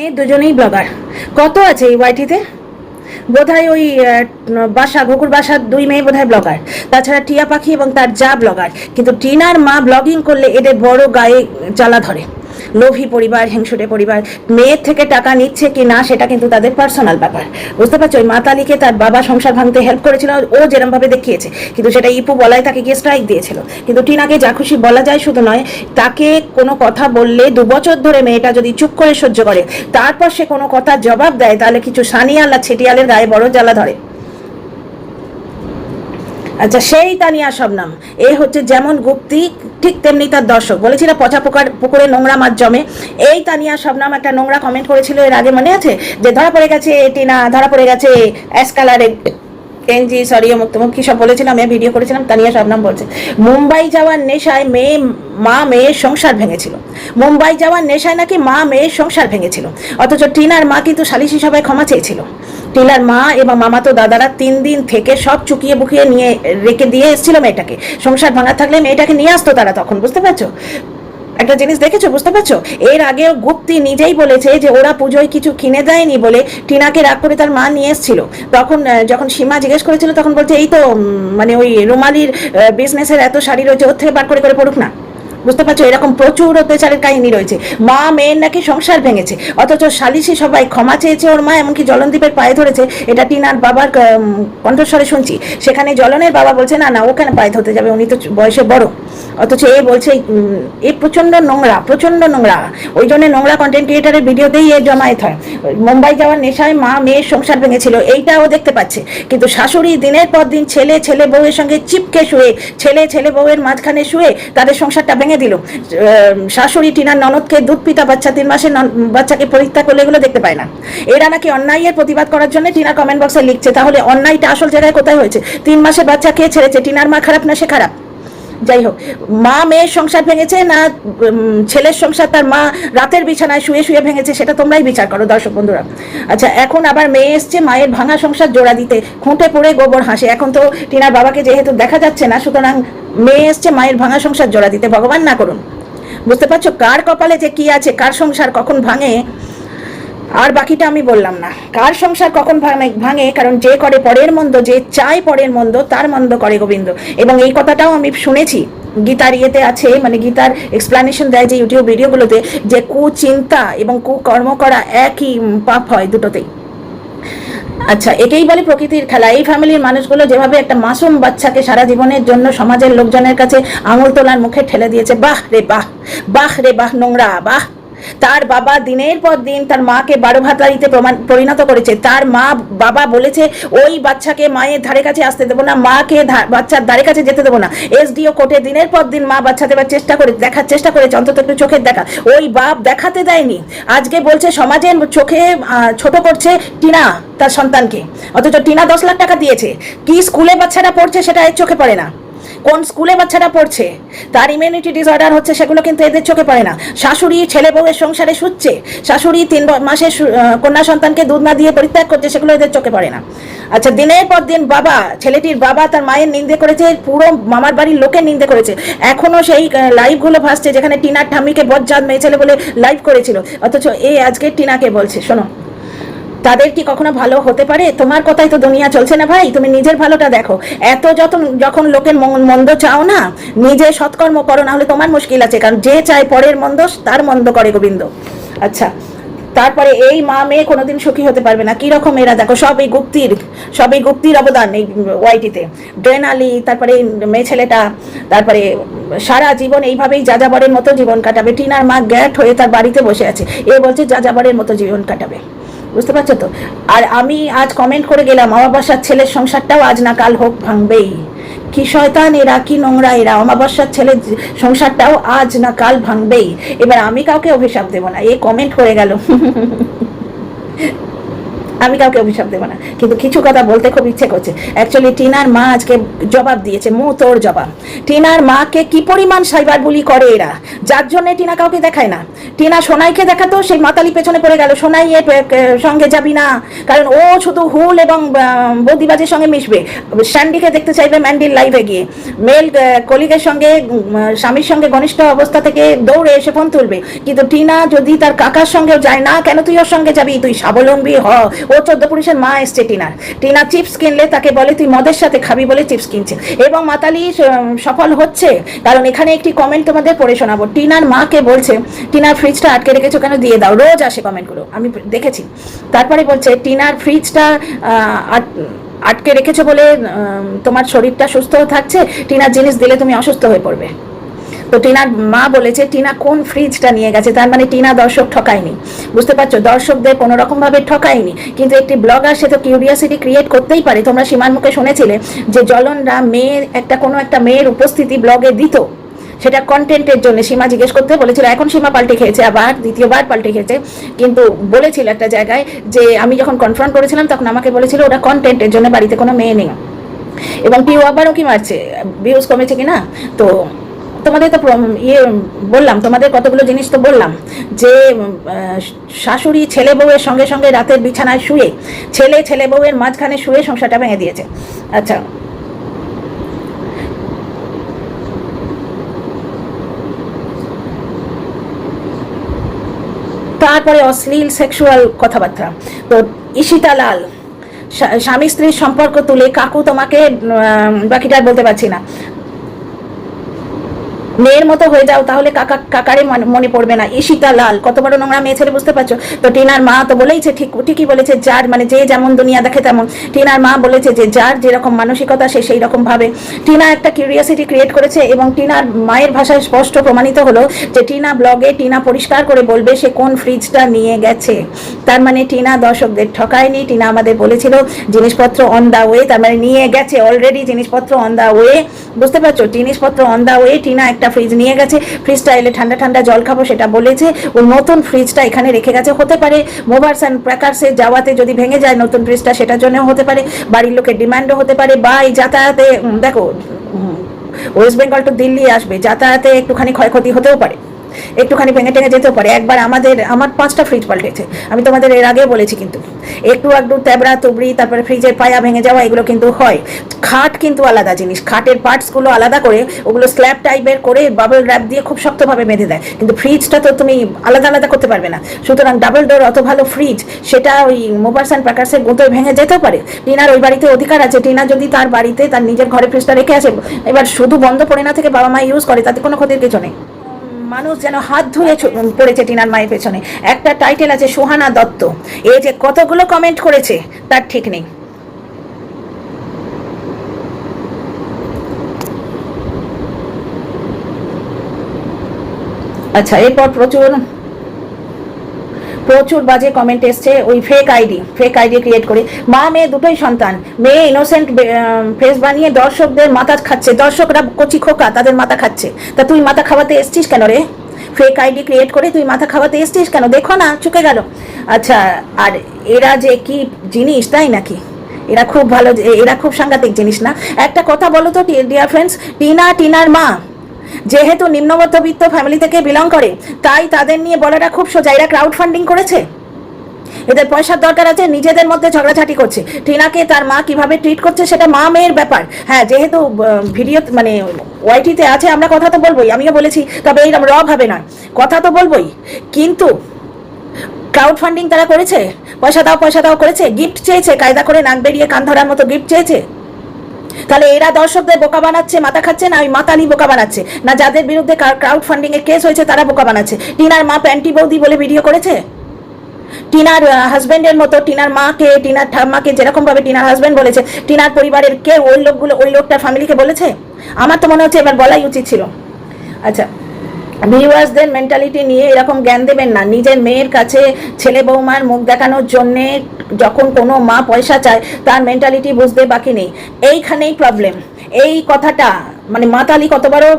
মেয়ে দুজনেই ব্লগার কত আছে এই ওয়াইটিতে বোধহয় ওই বাসা ঘুকুর বাসার দুই মেয়ে বোধহয় ব্লগার তাছাড়া টিয়া পাখি এবং তার যা ব্লগার কিন্তু টিনার মা ব্লগিং করলে এদের বড় গায়ে চালা ধরে। লোভী পরিবার, হিংসুটে পরিবার, মেয়ের থেকে টাকা নিচ্ছে কি না, সেটা কিন্তু তাদের পার্সোনাল ব্যাপার। বুঝতে পারছ? ওই মাতালিকে তার বাবা সংসার ভাঙতে হেল্প করেছিল, ও যেরকম ভাবে দেখিয়েছে। কিন্তু সেটা ইপু বলায় তাকে গিয়ে স্ট্রাইক দিয়েছিল। কিন্তু টিনাকে যা খুশি বলা যায় শুধু নয়, তাকে কোনো কথা বললে দু বছর ধরে মেয়েটা যদি চুপ করে সহ্য করে, তারপর সে কোনো কথা জবাব দেয়, তাহলে কিছু সানিয়াল ছেটিয়ালের গায়ে বড় জ্বালা ধরে। আচ্ছা সেই তানিয়া সব নাম। এ হচ্ছে যেমন গুপ্তি ঠিক তেমনি তার দর্শক। বলেছিল, পচা পোকার পুকুরে নোংরা মাছ জমে। এই তানিয়া শবনাম একটা নোংরা কমেন্ট করেছিল, এর আগে মনে আছে? যে ধরা পড়ে গেছে টিনা, ধরা পড়ে গেছে অ্যাশ এনজি, সরি কি সব বলেছিলাম আমি ভিডিও করেছিলাম তানিয়া শবনাম বলছে। মুম্বাই যাওয়ার নেশায় মেয়ে মা মেয়ের সংসার ভেঙেছিল। মুম্বাই যাওয়ার নেশায় নাকি মা মেয়ের সংসার ভেঙেছিল। অথচ টিনার মা কিন্তু সালিশি সবাই ক্ষমা চেয়েছিল। টিনার মা এবং মামাতো দাদারা তিন দিন থেকে সব চুকিয়ে বুকিয়ে নিয়ে রেখে দিয়ে এসেছিল মেয়েটাকে। সংসার ভাঙা থাকলে মেয়েটাকে নিয়ে আসতো তারা তখন, বুঝতে পারছ? একটা জিনিস দেখেছ, বুঝতে পারছ? এর আগেও গুপ্তি নিজেই বলেছে যে ওরা পুজোয় কিছু কিনে দেয়নি বলে টিনাকে রাগ করে তার মা নিয়ে এসেছিল। তখন যখন সীমা জিজ্ঞেস করেছিল, তখন বলছে, এই তো মানে ওই রুমালির বিজনেসের এত শাড়ি রয়েছে, ওর থেকে বার করে করে পড়ুক না। বুঝতে পারছ? এরকম প্রচুর অত্যাচারের কাহিনী রয়েছে। মা, মেয়ের নাকি সংসার ভেঙেছে, অথচ সালিশি সবাই ক্ষমা চেয়েছে ওর মা, এমনকি জলনদীপের পায়ে ধরেছে। এটা টিনার বাবার কণ্ঠস্বরে শুনছি। সেখানে জলনের বাবা বলছে, না না ওখানে পায়ে ধরতে যাবে? উনি তো বয়সে বড়। অথচ এ বলছে এ প্রচণ্ড নোংরা প্রচণ্ড নোংরা। ওই জন্য নোংরা কন্টেন্ট ক্রিয়েটারের ভিডিওতেই এ জমায়েত হয়। মুম্বাই যাওয়ার নেশায় মা, মেয়ের সংসার ভেঙেছিল এইটাও দেখতে পাচ্ছে। কিন্তু শাশুড়ি দিনের পর দিন ছেলে ছেলে বউয়ের সঙ্গে চিপকে শুয়ে, ছেলে ছেলে বউয়ের মাঝখানে শুয়ে তাদের সংসারটা ভেঙে দিল। শাশুড়ি, টিনার ননদকে দুধ পিতা বাচ্চা, তিন মাসের বাচ্চাকে পরীক্ষা করলে এগুলো দেখতে পায় না। এরা নাকি অন্যায়ের প্রতিবাদ করার জন্য টিনা কমেন্ট বক্সে লিখছে। তাহলে অন্যায়টা আসল জায়গায় কোথায় হয়েছে? তিন মাসের বাচ্চা কে ছেড়েছে? টিনার মা খারাপ না সে খারাপ? যাই হোক মা মেয়ের সংসার ভেঙেছে না ছেলের সংসার তার মা রাতের বিছানায় শুয়ে শুয়ে ভেঙেছে, সেটা তোমরাই বিচার করো, দর্শক বন্ধুরা। আচ্ছা এখন আবার মেয়ে এসছে মায়ের ভাঙা সংসার জোড়া দিতে, খুঁটে পড়ে গোবর হাসে। এখন তো টিনার বাবাকে যেহেতু দেখা যাচ্ছে না, সুতরাং মেয়ে এসছে মায়ের ভাঙা সংসার জোড়া দিতে, ভগবান না করুন। বুঝতে পারছ? কার কপালে যে কি আছে, কার সংসার কখন ভাঙে আর বাকিটা আমি বললাম না। কার সংসার কখন ভাঙে- কারণ যে করে পরের মন্দ, যে চায় পরের মন্দ, তার মন্দ করে গোবিন্দ। এবং এই কথাটাও আমি শুনেছি। গীতার ইয়েতে আছে মানে গীতার এক্সপ্লানেশন দেয় যে ইউটিউব ভিডিওগুলোতে যে কুচিন্তা এবং কুকর্ম করা একই পাপ হয় দুটোতেই। আচ্ছা একেই বলে প্রকৃতির খেলা। এই ফ্যামিলির মানুষগুলো যেভাবে একটা মাসুম বাচ্চাকে সারা জীবনের জন্য সমাজের লোকজনের কাছে আঙুল তোলার মুখে ঠেলে দিয়েছে, বাহ রে বাহ বাহ রে বাহ নোংরা, বাহ। তার বাবা দিনের পর দিন তার মাকে বারো ভাতারিতে প্রমাণ, পরিণত করেছে। তার মা, বাবা বলেছে, ওই বাচ্চাকে মায়ের ধারে কাছে আসতে দেবো না, মাকে বাচ্চার ধারে কাছে যেতে দেবো না। এসডিও কোর্টে দিনের পর দিন মা বাচ্চা দেবার চেষ্টা করে, দেখার চেষ্টা করেছে, অন্তত একটু চোখের দেখা। ওই বাপ দেখাতে দেয়নি। আজকে বলছে, সমাজের চোখে ছোট করছে টিনা, তার সন্তানকে। অথচ টিনা দশ লাখ টাকা দিয়েছে। কি স্কুলে বাচ্চারা পড়ছে সেটা এর চোখে পড়ে না। কোন স্কুলে বাচ্চাটা পড়ছে? তার ইমিউনিটি ডিসঅর্ডার হচ্ছে সেগুলো কিন্তু এদের চোখে পড়ে না। শাশুড়ি ছেলে বউয়ের সংসারে শুচ্ছে। শাশুড়ি তিন ব- মাসের সু- আহ, কন্যা সন্তানকে দুধ না দিয়ে পরিত্যাগ করছে সেগুলো এদের চোখে পড়ে না। আচ্ছা দিনের পর দিন বাবা ছেলেটির বাবা তার মায়ের নিন্দে করেছে পুরো মামার বাড়ির লোকের নিন্দে করেছে। এখনও সেই লাইভগুলো ভাসছে যেখানে টিনার ঠাম্মিকে বজ্জাত মেয়ে ছেলে বলে লাইভ করেছিল। অথচ এই আজকে টিনাকে বলছে শোনো। তাদের কি কখনো ভালো হতে পারে? তোমার কথাই তো দুনিয়া চলছে না ভাই। তুমি নিজের ভালোটা দেখো। এত যত যখন লোকের মন্দ চাও না, নিজে সৎকর্ম করো, না হলে তোমার মুশকিল আছে। কারণ যে চায় পরের মন্দ, তার মন্দ করে গোবিন্দ। আচ্ছা তারপরে এই মা মেয়ে কোনোদিন সুখী হতে পারবে না। কীরকম এরা? দেখো, সব এই গুপ্তির, সব এই গুপ্তির অবদান এই ওয়াইটিতে। ড্রেন আলী, তারপরে মেয়ে ছেলেটা, তারপরে সারা জীবন এইভাবেই যাযাবরের মতো জীবন কাটাবে। টিনার মা গ্যাট হয়ে তার বাড়িতে বসে আছে। এ বলছে, যাযাবরের মতো জীবন কাটাবে। বুঝতে পারছ তো? আর আমি আজ কমেন্ট করে গেলাম, অমাবস্যার ছেলের সংসারটাও আজ না কাল হোক ভাঙবেই। কি শয়তান এরা, কি নোংরা এরা, অমাবস্যার ছেলের সংসারটাও আজ না কাল ভাঙবেই। এবার আমি কাউকে অভিশাপ দেবো না, এ কমেন্ট করে গেল। আমি কাউকে অভিশাপ দেবো না। কিন্তু কিছু কথা বলতে খুব ইচ্ছে করছে। অ্যাকচুয়ালি টিনার মা আজকে জবাব দিয়েছে, মু তোর জবাব। টিনার মাকে কি পরিমাণ সাইবার বুলি করে এরা? যার জন্য টিনা কাউকে দেখায় না। টিনা সোনাইকে দেখাতো, সেই মাতালি পেছনে পড়ে গেল। সোনাই এর সঙ্গে যাবি না। কারণ ও শুধু হুল এবং বৌদিবাজের সঙ্গে মিশবে। স্যান্ডিকে দেখতে চাইবে ম্যান্ডির লাইভে গিয়ে। মেল কলিগের সঙ্গে স্বামীর সঙ্গে ঘনিষ্ঠ অবস্থা থেকে দৌড়ে এসে ফোন তুলবে। কিন্তু টিনা যদি তার কাকার সঙ্গেও যায়, না, কেন তুই ওর সঙ্গে যাবি? তুই স্বাবলম্বী হ ও চোদ্দ পুরুষের মা এসছে টিনার। টিনা চিপস কিনলে তাকে বলে, তুই মদের সাথে খাবি বলে চিপস কিনছে। এবং মাতালি সফল হচ্ছে। কারণ এখানে একটি কমেন্ট তোমাদের পড়ে শোনাবো। টিনার মাকে বলছে, টিনার ফ্রিজটা আটকে রেখেছো কেন? দিয়ে দাও। রোজ আসে কমেন্টগুলো আমি দেখেছি। তারপরে বলছে, টিনার ফ্রিজটা আট- আটকে রেখেছো বলে তোমার শরীরটা সুস্থ থাকছে। টিনার জিনিস দিলে তুমি অসুস্থ হয়ে পড়বে। তো টিনার মা বলেছে, টিনা কোন ফ্রিজটা নিয়ে গেছে? তার মানে টিনা দর্শক ঠকায়নি। বুঝতে পারছ? দর্শকদের কোনো রকম ভাবে ঠকায়নি। কিন্তু একটি ব্লগার সে তো কিউরিয়াসিটি ক্রিয়েট করতেই পারে। তোমরা সীমার মুখে শুনেছিলে যে জলনরা মেয়ের একটা কোনো একটা মেয়ের উপস্থিতি ব্লগে দিত। সেটা কন্টেন্টের জন্য সীমা জিজ্ঞেস করতে বলেছিল, এখন সীমা পাল্টে খেয়েছে, আবার দ্বিতীয়বার পাল্টে খেয়েছে। কিন্তু বলেছিল একটা জায়গায় যে, আমি যখন কনফার্ম করেছিলাম, তখন আমাকে বলেছিল ওটা কন্টেন্টের জন্য বাড়িতে কোনো মেয়ে নেই। এবং কেউ আবারও কি মারছে? ভিউজ কমেছে কি না তো তোমাদের তো ইয়ে বললাম, তোমাদের কতগুলো জিনিস তো বললাম, যে শাশুড়ি ছেলে বউয়ের সঙ্গে সঙ্গে রাতের বিছানায় শুয়ে, ছেলে ছেলে বউয়ের মাঝখানে শুয়ে সংসারটা ভেঙে দিয়েছে। আচ্ছা। তারপরে অশ্লীল সেক্সুয়াল কথাবার্তা। তো ঈশিতা লাল স্বামী স্ত্রীর সম্পর্ক তুলে কাকু তোমাকে বাকিটা বলতে পারছি না। মেয়ের মতো হয়ে যাও, তাহলে কাকা, কাকারে মনে- পড়বে না। ঈশিতা লাল, কত বড় নোংরা মেয়ে ছেলে বুঝতে পারছ? তো টিনার মা তো বলেইছে ঠিক, ঠিকই বলেছে, যার মানে যে যেমন দুনিয়া দেখে তেমন। টিনার মা বলেছে যে যার যেরকম মানসিকতা, সে সেই রকম ভাবে। টিনা একটা কিউরিয়াসিটি ক্রিয়েট করেছে এবং টিনার মায়ের ভাষায় স্পষ্ট প্রমাণিত হলো যে টিনা ব্লগে টিনা পরিষ্কার করে বলবে সে কোন ফ্রিজটা নিয়ে গেছে। তার মানে টিনা দর্শকদের ঠকায়নি, টিনা আমাদের বলেছিল জিনিসপত্র অন দা ওয়ে তার মানে নিয়ে গেছে অলরেডি জিনিসপত্র অন দা ওয়ে বুঝতে পারছ? জিনিসপত্র অন দা ওয়ে টিনা একটা ফ্রিজ নিয়ে গেছে। ফ্রিজটা এলে ঠান্ডা ঠান্ডা জল খাব সেটা বলেছে। ওর নতুন ফ্রিজটা এখানে রেখে গেছে। হতে পারে মোবার্স অ্যান্ড প্র্যাকার্সে যাওয়াতে যদি ভেঙে যায় নতুন ফ্রিজটা সেটার জন্যও হতে পারে। বাড়ির লোকের ডিমান্ডও হতে পারে। বা এই যাতায়াতে দেখো ওয়েস্ট বেঙ্গল টু দিল্লি আসবে। যাতায়াতে একটুখানি ক্ষয়ক্ষতি হতেও পারে। একটুখানি ভেঙে টেঙে যেতেও পারে। একবার আমাদের, আমার পাঁচটা ফ্রিজ পাল্টেছে। আমি তোমাদের এর আগে বলেছি কিন্তু। একটু একটু তেবড়া, তুবড়ি, তারপরে ফ্রিজের পায়া ভেঙে যাওয়া, এগুলো কিন্তু হয়। খাট কিন্তু আলাদা জিনিস। খাটের পার্টসগুলো আলাদা করে, ওগুলো স্ল্যাব টাইপের করে বাবল র্যাপ দিয়ে খুব শক্তভাবে বেঁধে দেয়। কিন্তু ফ্রিজটা তো তুমি আলাদা আলাদা করতে পারবে না। সুতরাং ডাবল ডোর অত ভালো ফ্রিজ সেটা ওই মোবাইলস অ্যান্ড প্যাকার্সের গুঁতোয় ভেঙে যেতেও পারে। টিনার ওই বাড়িতে অধিকার আছে। টিনা যদি তার বাড়িতে তার নিজের ঘরে ফ্রিজটা রেখে আসে, এবার শুধু বন্ধ পড়ে না থেকে বাবা মা ইউজ করে, তাতে কোনো ক্ষতির কিছু নেই। মানুষ যেন হাত ধরে পড়েছে টিনার মায়ের পেছনে। একটা টাইটেল আছে, সোহানা দত্ত। এ যে কতগুলো কমেন্ট করেছে, তার ঠিক নেই। আচ্ছা এরপর প্রচুর প্রচুর বাজে কমেন্ট এসছে ওই fake ID fake ID create করে। মা, মেয়ে দুটোই সন্তান। মেয়ে ইনোসেন্ট ফেস বানিয়ে দর্শকদের মাথা খাচ্ছে। দর্শকরা কচি খোকা, তাদের মাথা খাচ্ছে। তা তুই মাথা খাওয়াতে এসছিস কেন রে? ফেক আইডি ক্রিয়েট করে তুই মাথা খাওয়াতে এসছিস কেন? দেখো না, চুকে গেল। আচ্ছা আর এরা যে কি জিনিস, তাই নাকি? এরা খুব ভালো, এরা খুব সাংঘাতিক জিনিস না? একটা কথা বলো তো ডিয়ার ফ্রেন্ডস টিনা, টিনার মা। যেহেতু নিম্ন মধ্যবিত্ত ফ্যামিলি থেকে বিলং করে, তাই তাদের নিয়ে বলাটা খুব সোজা। এরা ক্রাউড ফান্ডিং করেছে। এদের পয়সার দরকার আছে, নিজেদের মধ্যে ঝগড়াঝাটি করছে। টিনাকে তার মা কীভাবে ট্রিট করছে সেটা মা মেয়ের ব্যাপার। হ্যাঁ যেহেতু ভিডিও মানে ওয়াইটিতে আছে, আমরা কথা তো বলবোই। আমিও বলেছি, তবে এইরকম র ভাবে না কথা তো বলবোই। কিন্তু ক্রাউড ফান্ডিং তারা করেছে? পয়সা দাও পয়সা দাও করেছে? গিফট চেয়েছে, কায়দা করে নাক বেরিয়ে কান ধরার মতো গিফট চেয়েছে? তাহলে এরা দর্শকদের বোকা বানাচ্ছে, মাথা খাচ্ছে না? ওই মাতালি বোকা বানাচ্ছে। না যাদের বিরুদ্ধে ক্রাউড ফান্ডিং এর কেস হয়েছে, তারা বোকা বানাচ্ছে। টিনার মা প্যান্টি বৌদি বলে ভিডিও করেছে? টিনার হাজবেন্ডের মতো টিনার মাকে, টিনার ঠাম্মাকে যেরকম ভাবে টিনার হাজবেন্ড বলেছে, টিনার পরিবারের কে ওই লোকগুলো, ওই লোকটার ফ্যামিলিকে বলেছে? আমার তো মনে হচ্ছে এবার বলাই উচিত ছিল। আচ্ছা ভিউয়ার্সদের মেন্টালিটি নিয়ে এরকম জ্ঞান দেবেন না। নিজের মেয়ের কাছে ছেলে বৌমার মুখ দেখানোর জন্যে যখন কোনো মা পয়সা চায়, তার মেন্টালিটি বুঝতে বাকি নেই। এইখানেই প্রবলেম এই কথাটা মানে মাতালি কতবারও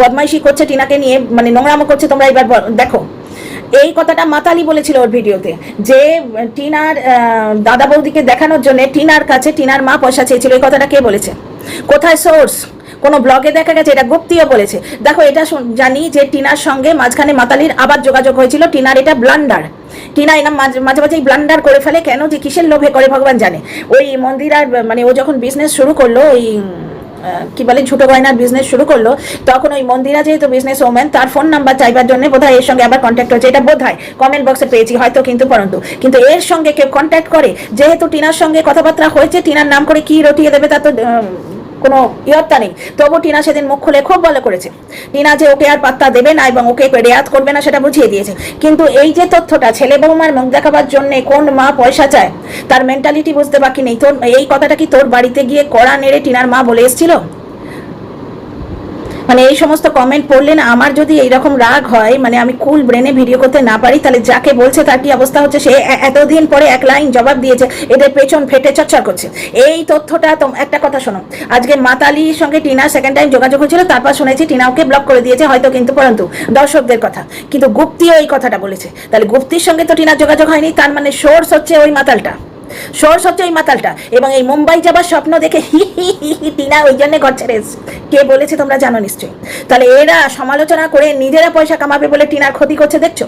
বদমাইশি করছে টিনাকে নিয়ে মানে নোংরামো করছে, তোমরা এবার দেখো। এই কথাটা মাতালি বলেছিল ওর ভিডিওতে, যে টিনার দাদা বৌদিকে দেখানোর জন্য টিনার কাছে টিনার মা পয়সা চেয়েছিল। এই কথাটা কে বলেছে? কোথায় সোর্স কোনো ব্লগে দেখা গেছে, এটা গুপ্তিও বলেছে। দেখো, এটা জানি যে টিনার সঙ্গে মাঝখানে মাতালির আবার যোগাযোগ হয়েছিল। টিনার এটা ব্লান্ডার টিনা এরম মাঝে মাঝে মাঝেই ব্লান্ডার করে ফেলে। কেন যে কিসের লোভে করে, ভগবান জানে। ওই মন্দিরার মানে ও যখন বিজনেস শুরু করল, ওই কি বলে, ছোট গয়নার বিজনেস শুরু করল, তখন ওই মন্দিরা যেহেতু বিজনেস ওম্যান তার ফোন নাম্বার চাইবার জন্য বোধহয় এর সঙ্গে আবার কন্ট্যাক্ট হয়েছে। এটা বোধহয় কমেন্ট বক্সে পেয়েছি, হয়তো কিন্তু পরন্তু। কিন্তু এর সঙ্গে কেউ কন্ট্যাক্ট করে, যেহেতু টিনার সঙ্গে কথাবার্তা হয়েছে, টিনার নাম করে কি রটিয়ে দেবে তা তো কোনো ইয়ত্তা নেই। তবু টিনা সেদিন মুখ খুলে খুব ভালো করেছে, টিনা যে ওকে আর পাত্তা দেবে না এবং ওকে রেয়াত করবে না সেটা বুঝিয়ে দিয়েছে। কিন্তু এই যে তথ্যটা, ছেলে বৌমার মুখ দেখাবার জন্যে কোন মা পয়সা চায়? তার মেন্টালিটি বুঝতে বাকি নেই। তোর, এই কথাটা কি তোর বাড়িতে গিয়ে কড়া নেড়ে টিনার মা বলে এসেছিল? মানে এই সমস্ত কমেন্ট পড়লে না আমার যদি এইরকম রাগ হয় মানে আমি কুল ব্রেনে ভিডিও করতে না পারি, তাহলে যাকে বলছে তার কি অবস্থা হচ্ছে? সে এতদিন পরে এক লাইন জবাব দিয়েছে, এদের পেছন ফেটে চচ্চর করছে। এই তথ্যটা একটা কথা শোনো, আজকে মাতালির সঙ্গে টিনা সেকেন্ড টাইম যোগাযোগ হয়েছিল, তারপর শুনেছি টিনা ওকে ব্লক করে দিয়েছে, হয়তো কিন্তু, পরন্তু, দর্শকদের কথা। কিন্তু গুপ্তিও এই কথাটা বলেছে। তাহলে গুপ্তির সঙ্গে তো টিনার যোগাযোগ হয়নি, তার মানে সোর্স হচ্ছে ওই মাতালটা। সোর্স হচ্ছে ওই মাতালটা। এবং এই মুম্বাই যাবার স্বপ্ন দেখে হি হি হি হি টিনা ওই জন্য ঘর ছেড়ে কে বলেছে তোমরা জানো নিশ্চয়ই। তাহলে এরা সমালোচনা করে নিজেরা পয়সা কামাবে বলে টিনার ক্ষতি করছে, দেখছ?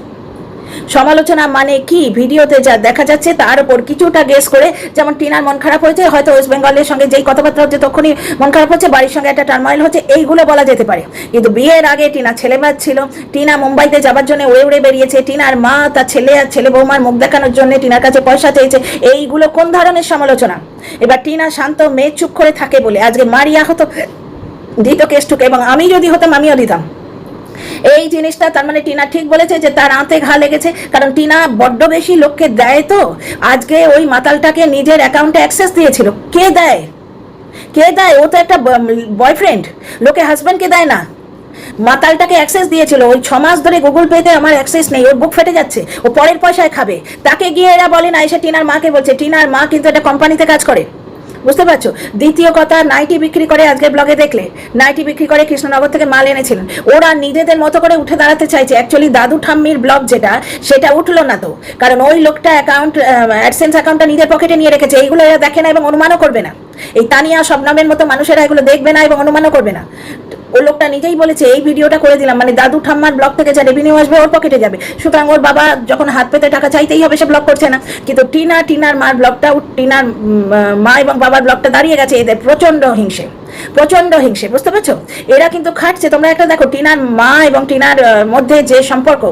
সমালোচনা মানে কি? ভিডিওতে যা দেখা যাচ্ছে তার উপর কিছুটা গেস করে যেমন টিনার মন খারাপ হয়েছে, হয়তো ওয়েস্ট বেঙ্গলের সঙ্গে যেই কথাবার্তা হচ্ছে তখনই মন খারাপ হচ্ছে, বাড়ির সঙ্গে একটা টার্মাইল হচ্ছে, এইগুলো বলা যেতে পারে। কিন্তু বিয়ের আগে টিনা ছেলেবাজ ছিল। টিনা মুম্বাইতে যাবার জন্য উড়ে উড়ে বেরিয়েছে। টিনার মা, তার ছেলে আর ছেলে বৌমার মুখ দেখানোর জন্য টিনার কাছে পয়সা চেয়েছে। এইগুলো কোন ধরনের সমালোচনা? এবার টিনা শান্ত, মেয়ে চুপ করে থাকে বলে আজকে মারিয়া হতো দিত কেস কেষ্টুকে এবং আমি যদি হতাম, আমিও দিতাম। এই জিনিসটা তার মানে টিনা ঠিক বলেছে যে তার আঁতে ঘা লেগেছে। কারণ টিনা বড্ড বেশি লোককে দেয় তো। আজকে ওই মাতালটাকে নিজের অ্যাকাউন্টে অ্যাক্সেস দিয়েছিল। কে দেয়? কে দেয়? ও তো একটা বয়ফ্রেন্ড লোকে হাজব্যান্ডকে দেয় না। মাতালটাকে অ্যাক্সেস দিয়েছিল। ওই ছ মাস ধরে গুগল পেতে আমার অ্যাক্সেস নেই। ওর বুক ফেটে যাচ্ছে। ও পরের পয়সায় খাবে। তাকে গিয়ে এরা বলে না, এসে টিনার মাকে বলছে, টিনার মা কিন্তু একটা কোম্পানিতে কাজ করে। বুঝতে পারছ? দ্বিতীয় কথা, নাইটি বিক্রি করে আজকের ব্লগে দেখলে। নাইটি বিক্রি করে কৃষ্ণনগর থেকে মাল এনেছিলেন। ওরা নিজেদের মতো করে উঠে দাঁড়াতে চাইছে। অ্যাকচুয়ালি দাদু ঠাম্মির ব্লগ যেটা, সেটা উঠল না তো। কারণ ওই লোকটা অ্যাকাউন্ট অ্যাডসেন্স অ্যাকাউন্টটা নিজের পকেটে নিয়ে রেখেছে। এইগুলো এরা দেখে না এবং অনুমানও করবে না। এই তানিয়া, শবনামের মতো মানুষেরা এগুলো দেখবে না এবং অনুমানও করবে না। ওই লোকটা নিজেই বলেছে, এই ভিডিওটা করে দিলাম। মানে দাদু ঠাম্মার ব্লগ থেকে যা রেভিনিউ আসবে ওর পকেটে যাবে। সুতরাং ওর বাবা যখন হাত পেতে টাকা চাইতেই হবে, সে ব্লগ করছে না। কিন্তু টিনা, টিনার মার ব্লগটা টিনার মা এবং বাবার ব্লগটা দাঁড়িয়ে গেছে এদের প্রচণ্ড হিংসে। প্রচণ্ড হিংসে, বুঝতে পারছ? এরা কিন্তু খাটছে। তোমরা একটা দেখো, টিনার মা এবং টিনার মধ্যে যে সম্পর্ক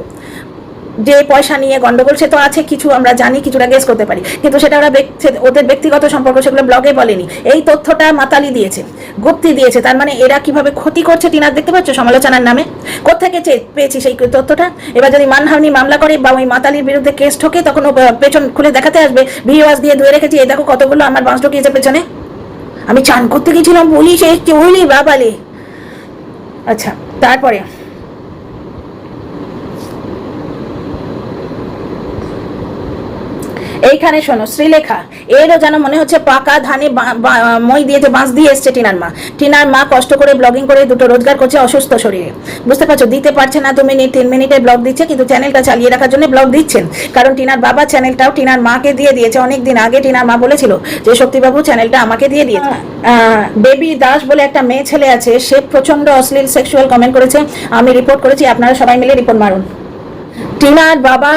যে পয়সা নিয়ে গন্ডগোল, সে তো আছে, কিছু আমরা জানি, কিছুটা গেস করতে পারি। কিন্তু সেটা ওরা ওদের ব্যক্তিগত সম্পর্ক সেগুলো ব্লগে বলেনি। এই তথ্যটা মাতালি দিয়েছে, গুপ্তি দিয়েছে, তার মানে এরা কীভাবে ক্ষতি করছে টিনার, দেখতে পাচ্ছ সমালোচনার নামে? কোথেকে পেয়েছি সেই তথ্যটা? এবার যদি মানহানি মামলা করে বা ওই মাতালির বিরুদ্ধে কেস ঠোকে, তখন পেছন খুলে দেখাতে আসবে। ভিওয়াস দিয়ে ধুয়ে রেখেছি, এই দেখো কতগুলো আমার বাঁশ ঢুকিয়েছে পেছনে। আমি চান করতে গেছিলাম, পুলিশ এসছে ওইলি বাবালে। আচ্ছা তারপরে এইখানে শোনো শ্রীলেখা এরও যেন মনে হচ্ছে পাকা ধানে মই দিয়েছে বাঁশ দিয়ে এসছে টিনার মা। টিনার মা কষ্ট করে ব্লগিং করে দুটো রোজগার করছে অসুস্থ শরীরে। বুঝতে পারছ? দিতে পারছে না দু মিনিট তিন মিনিটে ব্লগ দিচ্ছে কিন্তু চ্যানেলটা চালিয়ে রাখার জন্য ব্লগ দিচ্ছেন। কারণ টিনার বাবা চ্যানেলটাও টিনার মাকে দিয়ে দিয়েছে। অনেক দিন আগে টিনার মা বলেছিল যে শক্তিবাবু চ্যানেলটা আমাকে দিয়ে দিয়েছে। বেবি দাস বলে একটা মেয়ে ছেলে আছে সে প্রচণ্ড অশ্লীল সেক্সুয়াল কমেন্ট করেছে। আমি রিপোর্ট করেছি আপনারা সবাই মিলে রিপোর্ট মারুন। টিনার বাবা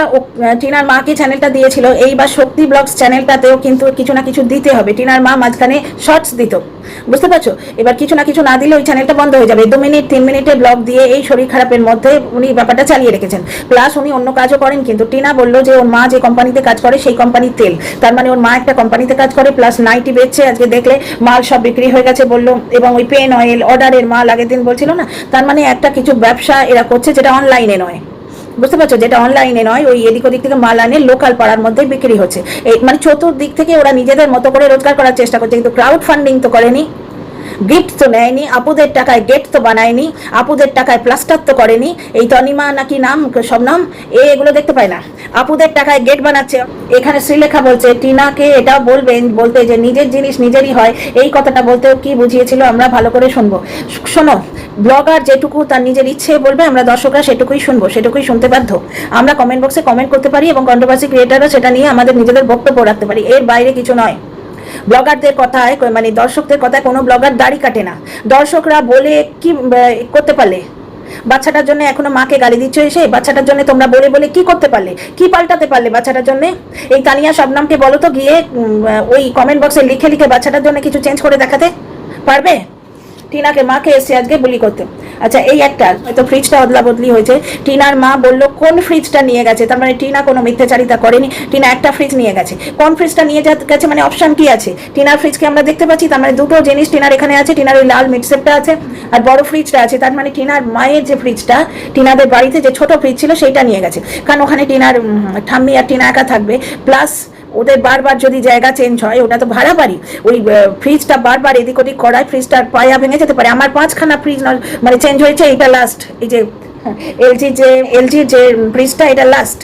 টিনার মাকে চ্যানেলটা দিয়েছিল। এইবার শক্তি ব্লগস চ্যানেলটাতেও কিন্তু কিছু না কিছু দিতে হবে। টিনার মা মাঝখানে শর্টস দিত। বুঝতে পারছ? এবার কিছু না কিছু না দিলে ওই চ্যানেলটা বন্ধ হয়ে যাবে। দু মিনিট, তিন মিনিটে ব্লগ দিয়ে এই শরীর খারাপের মধ্যে উনি ব্যাপারটা চালিয়ে রেখেছেন। প্লাস উনি অন্য কাজও করেন কিন্তু টিনা বলল যে ওর মা যে কোম্পানিতে কাজ করে সেই কোম্পানির তেল। তার মানে ওর মা একটা কোম্পানিতে কাজ করে প্লাস নাইটি বেচছে। আজকে দেখলে মাল সব বিক্রি হয়ে গেছে বলল। এবং ওই পেন অয়েল অর্ডারের মাল আগের দিন বলছিল না? তার মানে একটা কিছু ব্যবসা এরা করছে যেটা অনলাইনে নয়। বুঝতে পারছ? যেটা অনলাইনে নয়, ওই এদিক ওদিক থেকে মাল আনে লোকাল পাড়ার মধ্যে বিক্রি হচ্ছে। এই মানে চতুর্দিক থেকে ওরা নিজেদের মতো করে রোজগার করার চেষ্টা করছে, কিন্তু ক্রাউড ফান্ডিং তো করেনি। গিফট তো নেয়নি, আপুদের টাকায় গেট তো বানায়নি, আপুদের টাকায় প্লাস্টার তো করেনি, এই তনিমা নাকি নাম, সব নাম, এ এগুলো দেখতে পায় না। আপুদের টাকায় গেট বানাচ্ছে, এখানে শ্রীলেখা বলছে, টিনাকে এটা বলবেন বলতে যে নিজের জিনিস নিজেরই হয়, এই কথাটা বলতেও কি বুঝিয়েছিল, আমরা ভালো করে শুনব। শোনো ব্লগার যেটুকু তার নিজের ইচ্ছে বলবে, আমরা দর্শকরা সেটুকুই শুনব, সেটুকুই শুনতে বাধ্য। আমরা কমেন্ট বক্সে কমেন্ট করতে পারি এবং কন্ট্রোভার্সি ক্রিয়েটাররা সেটা নিয়ে আমাদের নিজেদের বক্তব্য রাখতে পারি, এর বাইরে কিছু নয়। ব্লগারদের কথায় মানে দর্শকদের কথায় কোনো ব্লগার দাড়ি কাটে না। দর্শকরা বলে কি করতে পারলে? বাচ্চাটার জন্য এখনও মাকে গালি দিচ্ছ এসে, বাচ্চাটার জন্য তোমরা বলে বলে কি করতে পারলে? কি পাল্টাতে পারলে বাচ্চাটার জন্য? এই তানিয়া শবনামকে বলো তো গিয়ে ওই কমেন্ট বক্সে লিখে লিখে বাচ্চাটার জন্য কিছু চেঞ্জ করে দেখাতে পারবে? টিনাকে মাকে এসে আজকে বুলি করতে। আচ্ছা এই একটা, হয়তো ফ্রিজটা অদলা বদলি হয়েছে। টিনার মা বলল, কোন ফ্রিজটা নিয়ে গেছে? তার মানে টিনা কোনো মিথ্যাচারিতা করেনি। টিনা একটা ফ্রিজ নিয়ে গেছে। কোন ফ্রিজটা নিয়ে যা- গেছে মানে অপশন কি আছে? টিনার ফ্রিজকে আমরা দেখতে পাচ্ছি, তার মানে দুটো জিনিস টিনার এখানে আছে। টিনার ওই লাল মিক্সেপটা আছে আর বড় ফ্রিজটা আছে। তার মানে টিনার মায়ের যে ফ্রিজটা, টিনাদের বাড়িতে যে ছোট ফ্রিজ ছিল, সেইটা নিয়ে গেছে। কারণ ওখানে টিনার ঠাম্মি আর টিনা একা থাকবে। প্লাস ওদের বারবার যদি জায়গা চেঞ্জ হয়, ওটা তো ভাড়া বাড়ি ওই ফ্রিজটা বারবার এদিক ওদিক করায় ফ্রিজটার পায়া ভেঙে যেতে পারে। আমার পাঁচখানা ফ্রিজ মানে চেঞ্জ হয়েছে এটা লাস্ট এই যে এলজি যে এলজির যে ফ্রিজটা এটা লাস্ট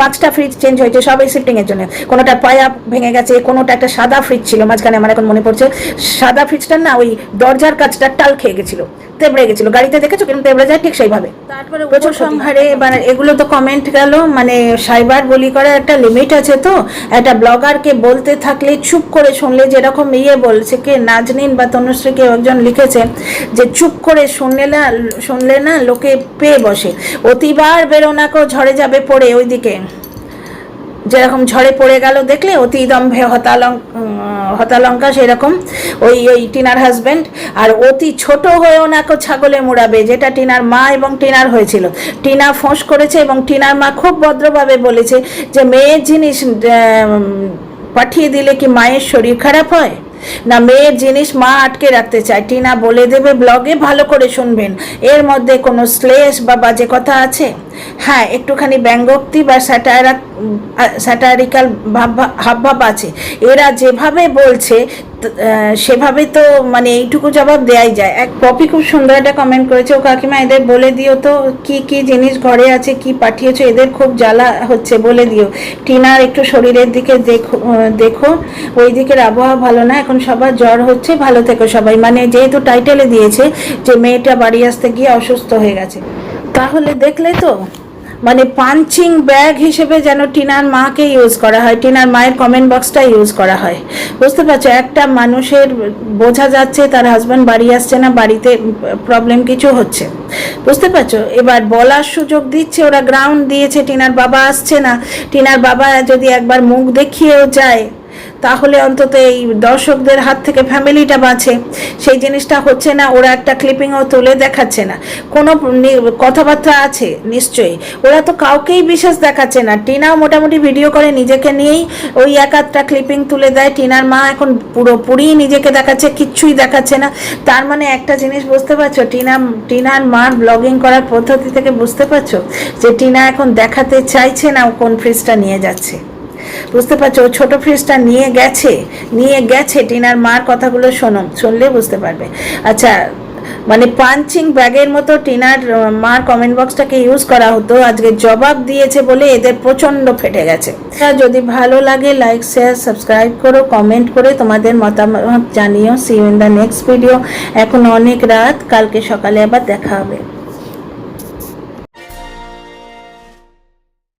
পাঁচটা ফ্রিজ চেঞ্জ হয়েছে, সব এই শিফটিং এর জন্য। কোনোটার পায়া ভেঙে গেছে, কোনোটা একটা সাদা ফ্রিজ ছিল, মাঝখানে আমার এখন মনে পড়ছে। সাদা ফ্রিজটার না, ওই দরজার কাজটা টাল খেয়ে গেছিল। তেবড়ে গেছিল। গাড়িতে দেখেছ কিন্তু তেবড়ে যায়? ঠিক সেইভাবে। তারপরে প্রচুর সংহারে মানে এগুলো তো কমেন্ট গেল মানে সাইবার বলি করার একটা লিমিট আছে তো। একটা ব্লগারকে বলতে থাকলে চুপ করে শুনলে যেরকম ইয়ে বলছে কে নাজনিন বা তনুশ্রী কেউ একজন লিখেছে যে চুপ করে শুনলে না শুনলে না লোকে পেয়ে বসে। অতিবার বেরোনাকো ঝড়ে যাবে পড়ে ওইদিকে। যেরকম ঝড়ে পড়ে গেল দেখলে অতি দম্ভে হতালং হতালঙ্কা সেরকম, ওই ওই টিনার হাজব্যান্ড আর অতি ছোট হয়েও না কেউ ছাগলে মুড়াবে, যেটা টিনার মা এবং টিনার হয়েছিল। টিনা ফোঁস করেছে এবং টিনার মা খুব ভদ্রভাবে বলেছে যে, মেয়ের জিনিস পাঠিয়ে দিলে কি মায়ের শরীর খারাপ হয়? না মেয়ের জিনিস মা আটকে রাখতে চায়। টিনা বলে দেবে, ব্লগে ভালো করে শুনবেন। এর মধ্যে কোনো শ্লেষ বা বাজে কথা আছে? হ্যাঁ একটুখানি ব্যঙ্গোক্তি বা স্যাটারা স্যাটারিক্যাল ভাব হাবভাব আছে। এরা যেভাবে বলছে সেভাবে তো মানে এইটুকু জবাব দেয়াই যায়। এক পপি খুব সুন্দর একটা কমেন্ট করেছে, ও কাকিমা, এদের বলে দিও তো কি কি জিনিস ঘরে আছে, কি পাঠিয়েছো? এদের খুব জ্বালা হচ্ছে, বলে দিও। টিনার একটু শরীরের দিকে দেখো দেখো। ওই দিকের আবহাওয়া ভালো না, এখন সবার জ্বর হচ্ছে, ভালো থেকো সবাই। মানে যেহেতু টাইটেলে দিয়েছে যে, মেয়েটা বাড়ি আসতে গিয়ে অসুস্থ হয়ে গেছে। তাহলে দেখলে তো মানে পাঞ্চিং ব্যাগ হিসেবে যেন টিনার মাকে ইউজ করা হয়। টিনার মায়ের কমেন্ট বক্সটা ইউজ করা হয়। বুঝতে পারছ? একটা মানুষের বোঝা যাচ্ছে, তার হাজব্যান্ড বাড়ি আসছে না, বাড়িতে প্রবলেম কিছু হচ্ছে। বুঝতে পারছ? এবার বলার সুযোগ দিচ্ছে, ওরা গ্রাউন্ড দিয়েছে, টিনার বাবা আসছে না। টিনার বাবা যদি একবার মুখ দেখিয়েও যায় তাহলে অন্তত এই দর্শকদের হাত থেকে ফ্যামিলিটা বাঁচে। সেই জিনিসটা হচ্ছে না, ওরা একটা ক্লিপিংও তুলে দেখাচ্ছে না। কোনো কথাবার্তা আছে, নিশ্চয়ই। ওরা তো কাউকেই বিশেষ দেখাচ্ছে না। টিনাও মোটামুটি ভিডিও করে নিজেকে নিয়েই ওই এক আধটা ক্লিপিং তুলে দেয়। টিনার মা এখন পুরোপুরি নিজেকে দেখাচ্ছে, কিচ্ছুই দেখাচ্ছে না। তার মানে একটা জিনিস বুঝতে পারছ, টিনা, টিনার মার ব্লগিং করার পদ্ধতি থেকে বুঝতে পারছ যে টিনা এখন দেখাতে চাইছে না কোন ফ্রিজটা নিয়ে যাচ্ছে। বুঝতে পারছ? ছোট ফ্রিজটা নিয়ে গেছে নিয়ে গেছে, টিনার মার কথাগুলো শোনো শুনলে বুঝতে পারবে। আচ্ছা মানে পাঞ্চিং ব্যাগের মতো টিনার মার কমেন্ট বক্সটাকে ইউজ করা হতো, আজকে জবাব দিয়েছে বলে এদের প্রচণ্ড ফেটে গেছে। যদি ভালো লাগে লাইক শেয়ার সাবস্ক্রাইব করো কমেন্ট করে তোমাদের মতামত জানিও। See in the next video এখন অনেক রাত, কালকে সকালে আবার দেখা হবে।